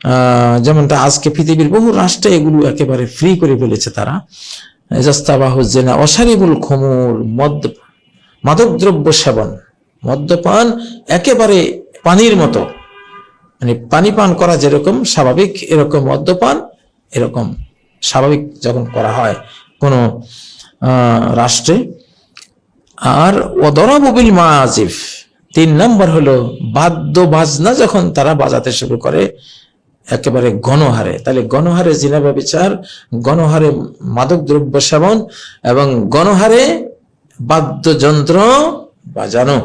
আহ, যেমনটা আজকে পৃথিবীর বহু রাষ্ট্রে এগুলো একেবারে ফ্রি করে ফেলেছে তারা। জাস্তাবাহুজেনা অসারিবুল খমুর মদ মাদকদ্রব্য সেবন মদ্যপান একেবারে পানির মতো। মানে পানি পান করা যেরকম স্বাভাবিক এরকম মদ্যপান এরকম স্বাভাবিক যখন করা হয় কোনো রাষ্ট্রে। আর ওদরাবুবিল মাজিফ তিন নম্বর হলো বাদ্য বাজনা যখন তারা বাজাতে শুরু করে একেবারে গণহারে। তাহলে গণহারে জিনাবা বিচার গণহারে মাদক দ্রব্য সেবন এবং গণহারে বাদ্যযন্ত্র বাজানো।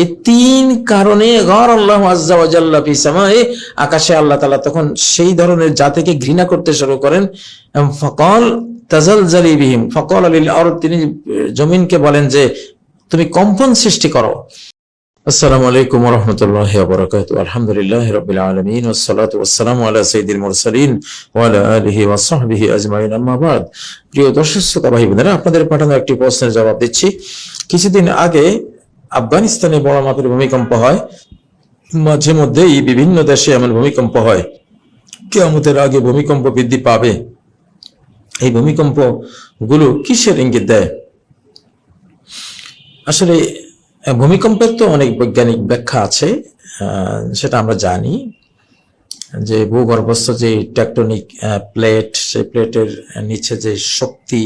এই তিন কারণে গর আল্লাহ আজ্জা ওয়াজাল্লা ফি সামায়ে আকাশে আল্লাহ তালা তখন সেই ধরনের জাতিকে ঘৃণা করতে শুরু করেন। ফকল তাজালজালি বিহিম, ফকল আলিল তিনি জমিনকে বলেন যে, তুমি কম্পন সৃষ্টি করো। আসসালামু আলাইকুম রাহমাতুল্লাহি ওয়া বারাকাতুহু আলহামদুলিল্লাহি রাব্বিল আলামিন ওয়াস সালাতু ওয়াস সালামু আলা সাইয়্যিদিল মুরসালিন ওয়া আলা আলিহি আজমাইন। আম্মা প্রিয় দর্শক, শ্রোতা ভাই বোনেরা, আপনাদের পাঠানো একটি প্রশ্নের জবাব দিচ্ছি। কিছুদিন আগে আফগানিস্তানে বড় মাপের ভূমিকম্প হয়। মাঝে মধ্যেই বিভিন্ন দেশে এমন ভূমিকম্প হয়। কেয়ামতের আগে ভূমিকম্প বৃদ্ধি পাবে। এই ভূমিকম্পগুলো কিসের ইঙ্গিত দেয়? আসলে ভূমিকম্পের তো অনেক বৈজ্ঞানিক ব্যাখ্যা আছে সেটা আমরা জানি, যে ভূগর্ভস্থ যে টেকটনিক প্লেট, সেই প্লেটের নিচে যে শক্তি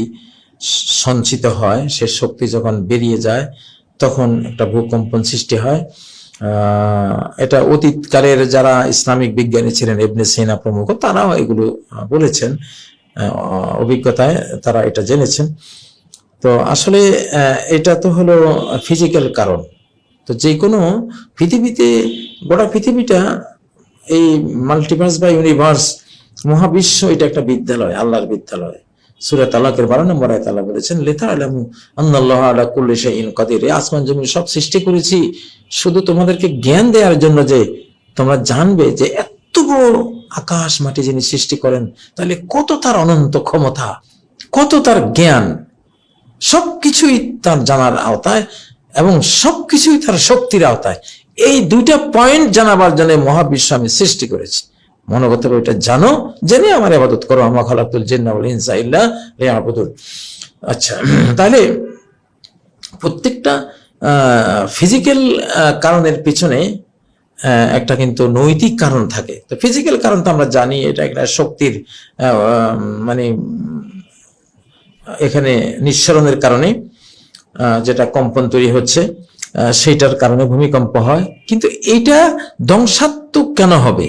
সঞ্চিত হয়, সে শক্তি যখন বেরিয়ে যায়, তখন একটা ভূকম্পন সৃষ্টি হয়। এটা অতীতকালের যারা ইসলামিক বিজ্ঞানী ছিলেন এবনে সিনা প্রমুখ, তারাও এগুলো বলেছেন অভিজ্ঞতায় তারা এটা জেনেছেন। তো আসলে এটা তো হলো ফিজিক্যাল কারণ। তো যে কোনো পৃথিবীতে, গোটা পৃথিবীটা এই মাল্টিভার্স বা ইউনিভার্স মহাবিশ্ব এটা একটা বিদ্যালয়, আল্লাহর বিদ্যালয়। সুরা তালাকের বারো নম্বর আয়াত আল্লাহ বলেছেন লেতা আলামু আন্নাল্লাহ আলা কুল্লি শাইইন কাদির। আসমান জমি সব সৃষ্টি করেছি, শুধু তোমাদেরকে জ্ঞান দেওয়ার জন্য যে তোমরা জানবে যে এত বড় আকাশ মাটি যিনি সৃষ্টি করেন, তাহলে কত তার অনন্ত ক্ষমতা, কত তার জ্ঞান সবকিছুই তার জানার আওতায় এবং সবকিছুই তার শক্তির আওতায়। এই দুইটা পয়েন্ট জানাবার জন্য মহাবিশ্ব আমি সৃষ্টি করেছি। মনোগত এটা জানো, জেনে আমার আবাদত করো, আমা খালাকুল জিন্না ওয়াল ইনসা ইল্লা লিয়াবুদুন। আচ্ছা তাহলে প্রত্যেকটা ফিজিক্যাল কারণের পিছনে একটা কিন্তু নৈতিক কারণ থাকে। তো ফিজিক্যাল কারণ তো আমরা জানি, এটা একটা শক্তির মানে এখানে নিঃসরণের কারণে যেটা কম্পন তৈরি হচ্ছে সেইটার কারণে ভূমিকম্প হয়। কিন্তু এইটা ধ্বংসাত্মক কেন হবে?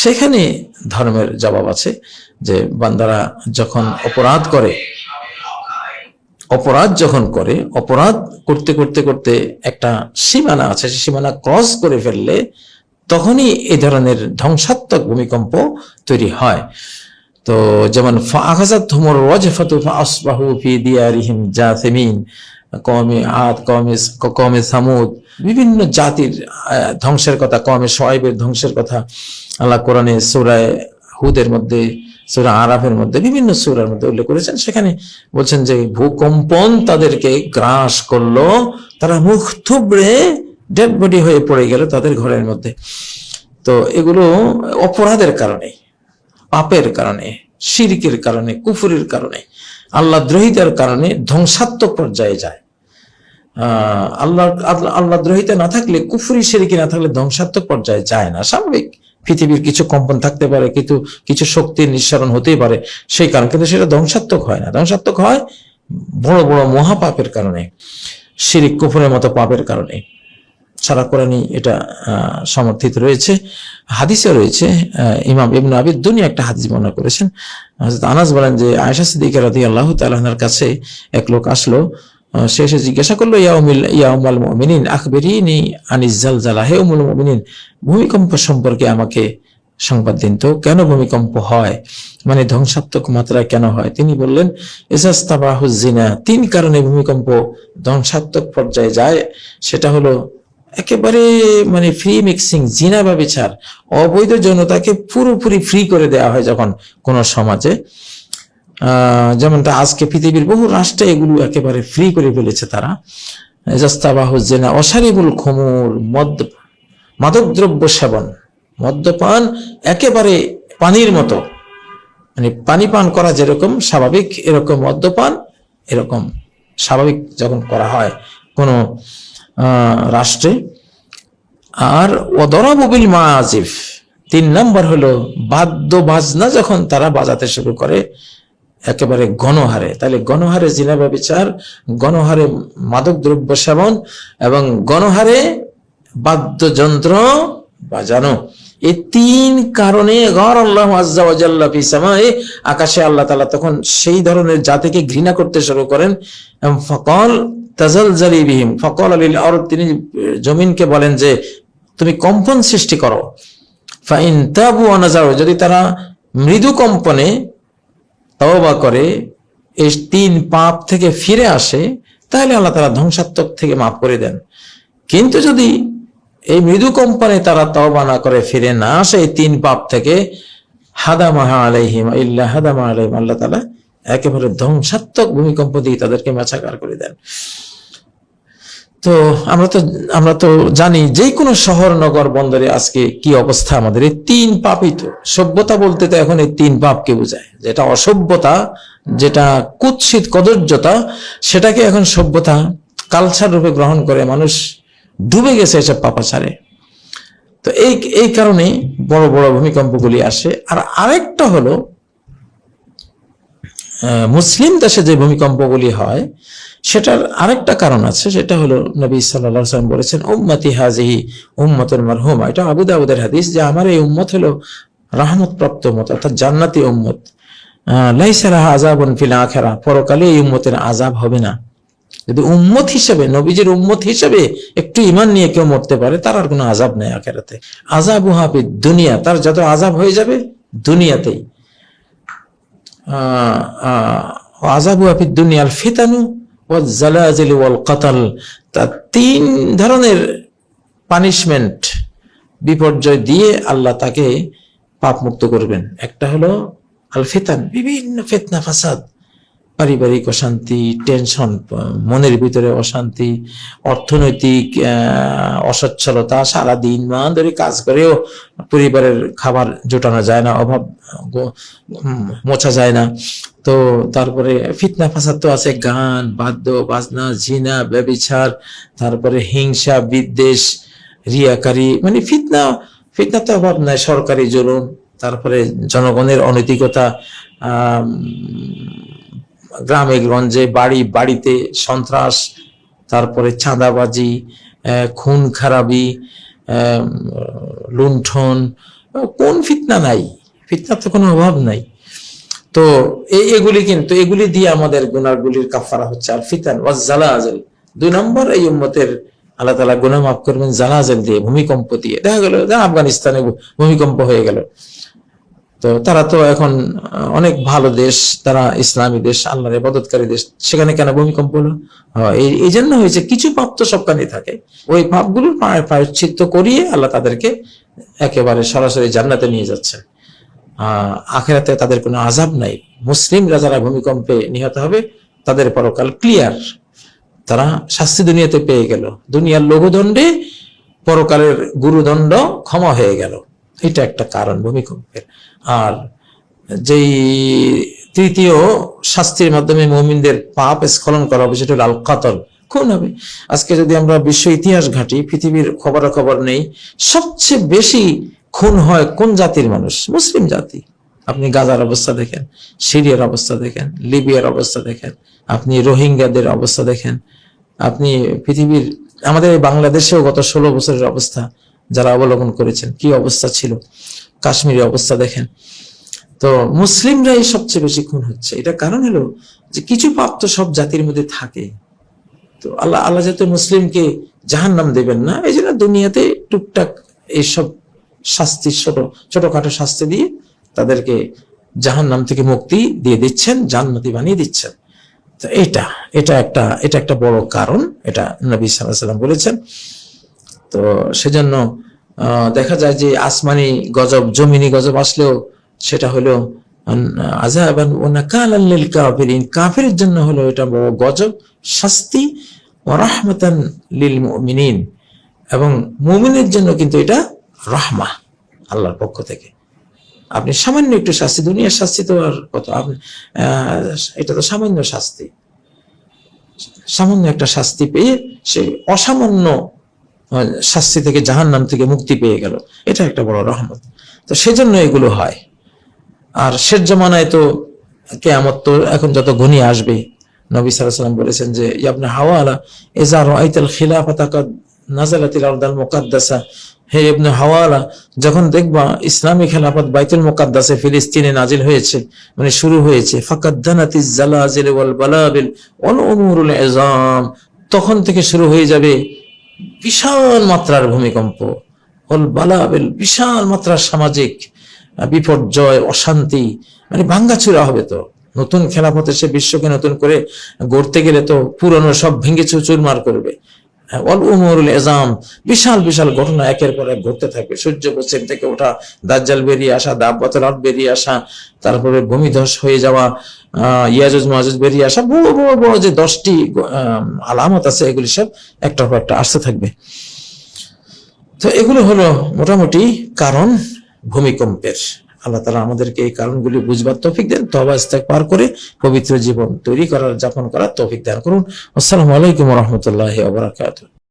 সেখানে ধর্মের জবাব আছে যে বান্দারা যখন অপরাধ করে, অপরাধ যখন করে, অপরাধ করতে করতে করতে একটা সীমানা আছে সেই সীমানা ক্রস করে ফেললে তখনই এই ধরনের ধ্বংসাত্মক ভূমিকম্প তৈরি হয়। তো যেমন কওমে কওমে সামুদ, বিভিন্ন জাতির ধ্বংসের কথা কমে শোয়াইবের ধ্বংসের কথা আল্লাহ কোরআনে সূরায়ে হুদের মধ্যে, সূরা আরাফের মধ্যে, বিভিন্ন সূরার মধ্যে উল্লেখ করেছেন। সেখানে বলছেন যে ভূকম্পন তাদেরকে গ্রাস করল, তারা মুখ থুবড়ে ডেড বডি হয়ে পড়ে গেল তাদের ঘরের মধ্যে। তো এগুলো অপরাধের কারণে। পাপের কারণে, শিরকের কারণে, কুফুরের কারণে, আল্লাহ দ্রোহিতার কারণে ধ্বংসাত্মক পর্যায়ে যায়। আল্লাহ- আল্লাহ দ্রোহিতা না থাকলে, কুফুরি, শিরিকি না থাকলে ধ্বংসাত্মক পর্যায়ে যায় না। স্বাভাবিক, পৃথিবীর কিছু কম্পন থাকতে পারে, কিন্তু কিছু শক্তির নিঃসরণ হতেই পারে। সেই কারণ কিন্তু সেটা ধ্বংসাত্মক হয় না। ধ্বংসাত্মক হয় বড় বড় মহাপাপের কারণে, শিরিক, কুফুরের মতো পাপের কারণে। সারা কোরআনই এটা সমর্থিত রয়েছে। হাদিসে রয়েছে ইমাম ইবনে আবিদ দুনিয়া একটা হাদিস বর্ণনা করেছেন। আনাস বলেন যে, আয়েশা সিদ্দিকা রাদিয়াল্লাহু তাআলার কাছে এক লোক আসলো সে এসে জিজ্ঞাসা করল, ইয়া উমিল, ইয়া উম্মাল মুমিনিন, আখবিরিনি আনিজ জালজালা? হে উম্মুল মুমিনিন, ভূমিকম্প সম্পর্কে আমাকে সংবাদ দিন তো, কেন ভূমিকম্প হয়? মানে ধ্বংসাত্মক মাত্রায় কেন হয়? তিনি বললেন এসাস্তাবাহুজ জিনা তিন কারণে ভূমিকম্প ধ্বংসাত্মক পর্যায়ে যায়, সেটা হলো একেবারে মানে ফ্রি মিক্সিং জিনা বা বিচার, অবৈধ যৌনতাকে পুরোপুরি ফ্রি করে দেওয়া হয় যখন কোন সমাজে। যেমনটা আজকে পৃথিবীর বহু রাষ্ট্রে এগুলো একেবারে ফ্রি করে ফেলেছে তারা। জাস্তাবাহু জেনা অসারিবুল খমুর, মদ, মাদকদ্রব্য সেবন, মদ্যপান একেবারে পানির মতো। মানে পানি পান করা যেরকম স্বাভাবিক, এরকম মদ্যপান এরকম স্বাভাবিক যখন করা হয়। কোনো রাষ্ট্রে। আর ওদরাবুবিল মাজিফ তিন নম্বর হলো বাদ্য বাজনা যখন তারা বাজাতে শুরু করে, একেবারে গণহারে। তাহলে গণহারে জিনা ব্যবচার, গণহারে মাদক দ্রব্য সেবন এবং গণহারে বাদ্যযন্ত্র বাজানো। এই তিন কারণে গর আল্লাহ ফি আকাশে আল্লাহ তাআলা তখন সেই ধরনের জাতিকে ঘৃণা করতে শুরু করেন। ফকল আর তিনি জমিনকে বলেন যে, তুমি কম্পন সৃষ্টি করো। ফাইন তাবু যদি তারা মৃদু কম্পনে তওবা করে এই তিন পাপ থেকে ফিরে আসে, তাহলে আল্লাহ তারা ধ্বংসাত্মক থেকে মাফ করে দেন। কিন্তু যদি এই মৃদু কম্পনে তারা তওবা না করে, ফিরে না আসে এই তিন পাপ থেকে হাদা হাদামাহা আলাইহিম, ইল্লা হাদামা আলাইহিম, আল্লাহ তাআলা একেবারে ধ্বংসাত্মক ভূমিকম্প দিয়ে তাদেরকে মেছাকার করে দেন। তো আমরা তো আমরা তো জানি যে কোনো শহর, নগর, বন্দরে আজকে কি অবস্থা আমাদের। এই তিন পাপই তো। সভ্যতা বলতে তো এখন এই তিন পাপকে বোঝায়। যেটা অসভ্যতা, যেটা কুৎসিত কদর্যতা, সেটাকে এখন সভ্যতা কালচার রূপে গ্রহণ করে মানুষ ডুবে গেছে এসব পাপাচারে। তো এই এই কারণে বড় বড় ভূমিকম্পগুলি আসে। আর আরেকটা হলো মুসলিম দেশে যে ভূমিকম্পগুলি হয় সেটার আরেকটা কারণ আছে সেটা হলো নবী আলাইহি সাল্লাম বলেছেন উম্মতি হাজি হাজিহি উম্মতুল মারহুমা। এটা আবু দাউদের হাদিস যে আমার এই উম্মত হলো রাহমত প্রাপ্ত উম্মত অর্থাৎ জান্নাতি উম্মত। আহ, লাইসা লাহা আযাবুন পরকালে এই উম্মতের আযাব হবে না। যদি উম্মত হিসেবে নবীজির উম্মত হিসেবে একটু ইমান নিয়ে কেউ মরতে পারে তার আর কোনো আজাব নেই আখেরাতে। আজাব হাফি দুনিয়া তার যত আজাব হয়ে যাবে দুনিয়াতেই। আহ আজাবু হাফি দুনিয়াল ফিতানু ও জালাজিল ওয়াল কাতাল, তা তিন ধরনের পানিশমেন্ট বিপর্যয় দিয়ে আল্লাহ তাকে পাপ মুক্ত করবেন। একটা হলো আল ফেতান বিভিন্ন ফিতনা, ফাসাদ, পারিবারিক অশান্তি, টেনশন, মনের ভিতরে অশান্তি, অর্থনৈতিক অসচ্ছলতা সারা দিন মান ধরে কাজ করেও পরিবারের খাবার জোটানো যায় না, অভাব মোছা যায় না। তো তারপরে ফিতনা ফাসাদ তো আছে, গান, বাদ্য, বাজনা, জিনা, ব্যবিচার, তারপরে হিংসা, বিদ্বেষ, রিয়াকারী মানে ফিতনা ফিতনা তো অভাব নাই, সরকারি জুলুম, তারপরে জনগণের অনৈতিকতা গ্রামে গঞ্জে বাড়ি, বাড়িতে সন্ত্রাস, তারপরে চাঁদাবাজি খুন, খারাপি লুণ্ঠন, কোন ফিতনা নাই? ফিতনার তো কোনো অভাব নাই। তো এগুলি কিন্তু, এগুলি দিয়ে আমাদের গুনারগুলির কাফারা হচ্ছে। আর ফিতান ওয়াজ জালাজাল। দুই নম্বর, এই উম্মতের আল্লাহ তালা গুনা মাফ করবেন, জালাজাল দিয়ে, ভূমিকম্প দিয়ে। দেখা গেল আফগানিস্তানে ভূমিকম্প হয়ে গেল। তো তারা তো এখন অনেক ভালো দেশ, তারা ইসলামী দেশ, আল্লাহর ইবাদতকারী দেশ। সেখানে কেন ভূমিকম্প হলো? এই জন্য হয়েছে, কিছু পাপ তো সবখানে থাকে। ওই পাপগুলোর প্রায় প্রায়শ্চিত্ত করিয়ে আল্লাহ তাদেরকে একেবারে সরাসরি জান্নাতে নিয়ে যাচ্ছেন। আখেরাতে তাদের কোনো আজাব নাই। মুসলিমরা যারা ভূমিকম্পে নিহত হবে, তাদের পরকাল ক্লিয়ার তারা শাস্তি দুনিয়াতে পেয়ে গেল। দুনিয়ার লঘুদণ্ডে পরকালের গুরুদণ্ড ক্ষমা হয়ে গেল। এটা একটা কারণ ভূমিকম্পের। আর যেই তৃতীয় শাস্তির মাধ্যমে মুমিনদের পাপ স্খলন করা হবে, সেটা হলো আল কাতল খুন হবে। আজকে যদি আমরা বিশ্ব ইতিহাস ঘাঁটি, পৃথিবীর খবরাখবর নেই, সবচেয়ে বেশি খুন হয় কোন জাতির মানুষ? মুসলিম জাতি। আপনি গাজার অবস্থা দেখেন, সিরিয়ার অবস্থা দেখেন, লিবিয়ার অবস্থা দেখেন, আপনি রোহিঙ্গাদের অবস্থা দেখেন, আপনি পৃথিবীর, আমাদের বাংলাদেশেও গত ষোলো বছরের অবস্থা যারা অবলোকন করেছেন, কি অবস্থা ছিল? কাশ্মীরের অবস্থা দেখেন। তো মুসলিমরাই সবচেয়ে বেশি খুন হচ্ছে। এটা কারণ হলো যে কিছু পাপ তো সব জাতির মধ্যে থাকে। তো আল্লাহ আল্লাহ যাতে মুসলিমকে জাহান নাম দেবেন না, এই জন্য দুনিয়াতে টুকটাক এইসব শাস্তি ছোট, ছোটখাটো শাস্তি দিয়ে তাদেরকে জাহান নাম থেকে মুক্তি দিয়ে দিচ্ছেন, জান্নাতি বানিয়ে দিচ্ছেন। তো এটা এটা একটা এটা একটা বড় কারণ, এটা নবী সাল্লাম বলেছেন। তো সেজন্য দেখা যায় যে আসমানি গজব, জমিনি গজব আসলেও সেটা হলো আজাবান কাফিরের জন্য হলো এটা বড় গজব, শাস্তি ও রাহমাতান লিল এবং মুমিনের জন্য কিন্তু এটা রাহমা, আল্লাহর পক্ষ থেকে। আপনি সামান্য একটু শাস্তি, দুনিয়ার শাস্তি তো আর কত? আপনি এটা তো সামান্য শাস্তি। সামান্য একটা শাস্তি পেয়ে সে অসামান্য শাস্তি থেকে জাহান্নাম থেকে মুক্তি পেয়ে গেল। এটা একটা বড় রহমত। তো সেজন্য এগুলো হয়। আর শেষ জমানায় তো কেয়ামত তো এখন যত ঘনিয়ে আসবে, নবী সাল্লাম বলেছেন যে ইয়াবনে হাওয়ালা ইজা রাআইতাল খিলাফাতা কাদ নাযালাতিল আরদাল মুকাদ্দাসা হে হাওয়ালা, যখন দেখবা ইসলামী খেলাফত বাইতুল মুকাদ্দাসে ফিলিস্তিনে নাজিল হয়েছে মানে শুরু হয়েছে ফাকাদ্দানাতিজ জালাজিল ওয়াল বালাবিল ওয়াল উমুরুল ইজাম, তখন থেকে শুরু হয়ে যাবে বিশাল মাত্রার ভূমিকম্প। ওল বালাবিল, বিশাল মাত্রার সামাজিক বিপর্যয়, অশান্তি মানে ভাঙ্গাচুরা হবে তো। নতুন খেলাফত এসে বিশ্বকে নতুন করে গড়তে গেলে তো পুরনো সব ভেঙে চুরমার করবে। উমরুল এজাম বিশাল বিশাল ঘটনা একের পর এক ঘটতে থাকবে সূর্য পশ্চিম থেকে ওঠা দাজ্জাল বেরিয়ে আসা দাব্বাতুল বেরিয়ে আসা তারপরে ভূমিধস হয়ে যাওয়া আহ, ইয়াজুজ মাজুজ বেরিয়ে আসা বড় বড় বড় যে দশটি আলামত আছে এগুলি সব একটার পর একটা আসতে থাকবে। তো এগুলো হলো মোটামুটি কারণ ভূমিকম্পের। আল্লাহ তালা আমাদেরকে এই কারণগুলি বুঝবার তৌফিক দেন তবা পার করে পবিত্র জীবন তৈরি করার, যাপন করার তৌফিক দান করুন। আসসালামু আলাইকুম রহমতুল্লাহ